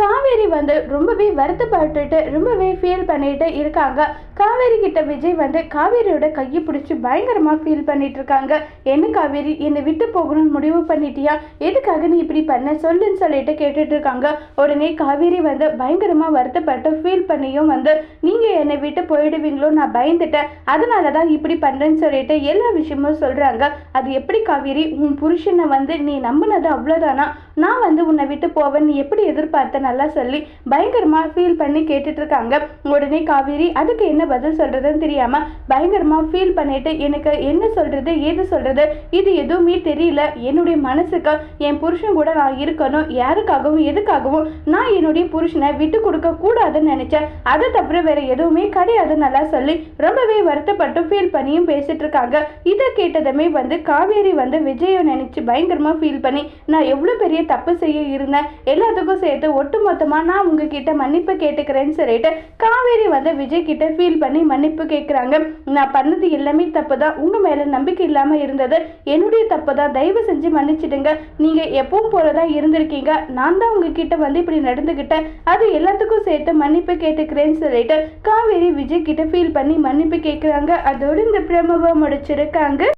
காவேரி வந்து ரொம்பவே வருத்தப்பட்டுட்டு ரொம்பவே ஃபீல் பண்ணிட்டு இருக்காங்க. காவேரி கிட்ட விஜய் வந்து காவேரியோட கையை பிடிச்சி பயங்கரமா ஃபீல் பண்ணிட்டு இருக்காங்க. என்ன காவேரி என்னை விட்டு போகணும்னு முடிவு பண்ணிட்டியா? எதுக்காக நீ இப்படி பண்ண? சொல்லுன்னு சொல்லிட்டு கேட்டுட்டு இருக்காங்க. உடனே காவேரி வந்து பயங்கரமா வருத்தப்பட்டு ஃபீல் பண்ணியும் வந்து நீங்க என்னை விட்டு போயிடுவீங்களோ? நான் பயந்துட்டேன். அதனால தான் இப்படி பண்றேன்னு சொல்லிட்டு எல்லா விஷயமும் சொல்றாங்க. அது எப்படி காவேரி? உன் புருஷனை வந்து நீ நம்பினது அவ்வளோதானா நான் வந்து உன்னை விட்டு போவேன் நீ எப்படி எதிர்பார்த்த நல்லா சொல்லி பயங்கரமா ஃபீல் பண்ணி கேட்டுட்டு இருக்காங்க உடனே காவேரி அதுக்கு என்ன பதில் சொல்றதுன்னு தெரியாம பயங்கரமா ஃபீல் பண்ணிட்டு எனக்கு என்ன சொல்றது ஏது சொல்றது இது எதுவுமே தெரியல. என்னுடைய மனசுக்கு என் புருஷன் கூட நான் இருக்கணும். யாருக்காகவும் எதுக்காகவும் நான் என்னுடைய புருஷனை விட்டு கொடுக்க கூடாதுன்னு நினைச்சேன். அதை தவிர வேற எதுவுமே கிடையாது நல்லா சொல்லி ரொம்பவே வருத்தப்பட்டு ஃபீல் பண்ணியும் பேசிட்டு இருக்காங்க இதை கேட்டதுமே வந்து காவேரி வந்து விஜயை நினைச்சு பயங்கரமா ஃபீல் பண்ணி நான் எவ்வளோ பெரிய தப்பு செய்ய இருந்தேன்? எல்லாத்துக்கும் சேர்த்து ஒட்டுமொத்தமா நான் உங்ககிட்ட மன்னிப்பு கேட்டுக்கிறேன்னு சொல்லிட்டு காவேரி வந்து விஜய் கிட்ட ஃபீல் பண்ணி மன்னிப்பு கேட்குறாங்க நான் பண்ணது எல்லாமே தப்பு தான் உங்க மேல நம்பிக்கை இல்லாம இருந்தது. என்னுடைய தப்பு தான் தயவு செஞ்சு மன்னிச்சிடுங்க. நீங்க எப்பவும் போலதான் இருந்திருக்கீங்க. நான் தான் உங்ககிட்ட வந்து இப்படி நடந்துக்கிட்டேன் அது எல்லாத்துக்கும் சேர்த்து மன்னிப்பு கேட்டுக்கிறேன்னு சொல்லிட்டு காவேரி விஜய் கிட்ட ஃபீல் பண்ணி மன்னிப்பு கேட்குறாங்க அதோடு இந்த பிரமவை முடிச்சிருக்காங்க.